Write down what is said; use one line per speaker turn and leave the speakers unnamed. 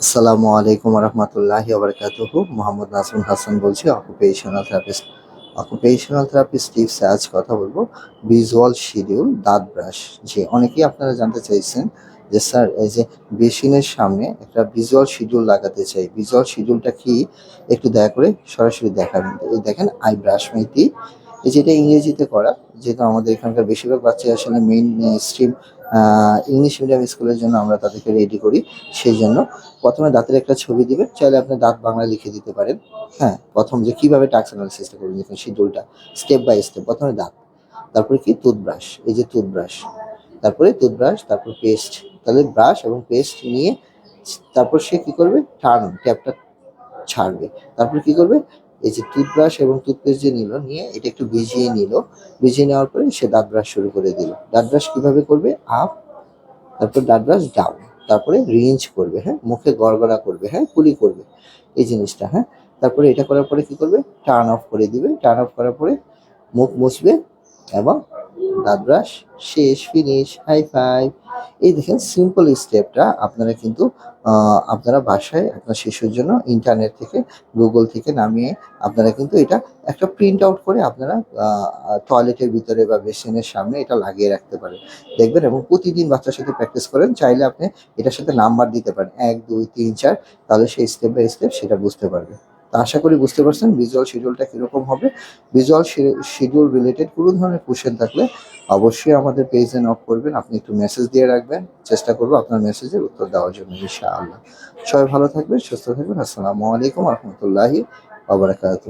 আসসালামু আলাইকুম রহমতুল্লাহি আবরকাতুহু মোহাম্মদ নাসরুল হাসান বলছি অকুপেশনাল থেরাপিস্ট অকুপেশনাল থেরাপিস্ট টিপসে আজ কথা বলব। ভিজুয়াল শিডিউল দাঁত ব্রাশ যে অনেকেই আপনারা জানতে চাইছেন যে, স্যার, এই যে বেসিনের সামনে একটা ভিজুয়াল শিডিউল লাগাতে চাই। ভিজুয়াল শিডিউলটা কি? একটু দয়া করে সরাসরি দেখাবেন এই দেখেন আই ব্রাশ মেথি এই যেটা ইংরেজিতে করা, যেহেতু আমাদের এখানকার বেশিরভাগ বাচ্চা আসলে মেইন স্ট্রিম ইংলিশ মিডিয়াম স্কুলের জন্য আমরা তাদেরকে রেডি করি। সেই জন্য প্রথমে দাঁতের একটা ছবি দিবেন, চাইলে আপনি দাঁত বাংলা লিখে দিতে পারেন। হ্যাঁ প্রথম যে কীভাবে টাক্স অ্যানালিসিসটা করবেন, দেখুন শিডিউলটা স্টেপ বাই স্টেপ প্রথমে দাঁত, তারপরে কি? টুথব্রাশ এই যে টুথব্রাশ তারপরে টুথব্রাশ তারপর পেস্ট তাহলে ব্রাশ এবং পেস্ট নিয়ে, তারপর সে কি করবে? টার্ন ট্যাপটা ছাড়বে। তারপর কি করবে? এই যে টুথব্রাশ এবং টুথপেস্ট যে নিল, নিয়ে এটা একটু ভিজিয়ে নিল। ভিজিয়ে নেওয়ার পরে সে দাঁত ব্রাশ শুরু করে দিল। দাঁত ব্রাশ কীভাবে করবে? আপ তারপর দাঁত ব্রাশ ডাউন তারপরে রিঞ্জ করবে হ্যাঁ? মুখে গড়গড়া করবে হ্যাঁ? কুলি করবে এই জিনিসটা হ্যাঁ? তারপরে এটা করার পরে কি করবে? টার্ন অফ করে দিবে। টার্ন অফ করার পরে মুখ মুছবে এবং দাঁত ব্রাশ শেষ ফিনিশ হাই ফাই এই দেখেন সিম্পল স্টেপটা আপনারা কিন্তু আপনারা বাসায় আপনার শিশুর জন্য ইন্টারনেট থেকে গুগল থেকে নামিয়ে আপনারা কিন্তু এটা একটা প্রিন্ট আউট করে আপনারা টয়লেটের ভিতরে বা বেসিনের সামনে এটা লাগিয়ে রাখতে পারেন। দেখবেন এবং প্রতিদিন বাচ্চার সাথে প্র্যাকটিস করেন, চাইলে আপনি এটার সাথে নাম্বার দিতে পারেন। এক, দুই, তিন, চার, তাহলে সেই স্টেপ বাই স্টেপ সেটা বুঝতে পারবে তো আশা করি বুঝতে পারছেন ভিজুয়াল শিডিউলটা কীরকম হবে। ভিজুয়াল শিডিউল রিলেটেড কোনো ধরনের কোশ্চেন থাকলে অবশ্যই আমাদের পেজে নক করবেন। আপনি একটু মেসেজ দিয়ে রাখবেন। চেষ্টা করব আপনার মেসেজের উত্তর দেওয়ার জন্য, ইনশাআল্লাহ। সবাই ভালো থাকবেন, সুস্থ থাকবেন। আসসালামু আলাইকুম রহমতুল্লাহি আবরাকাত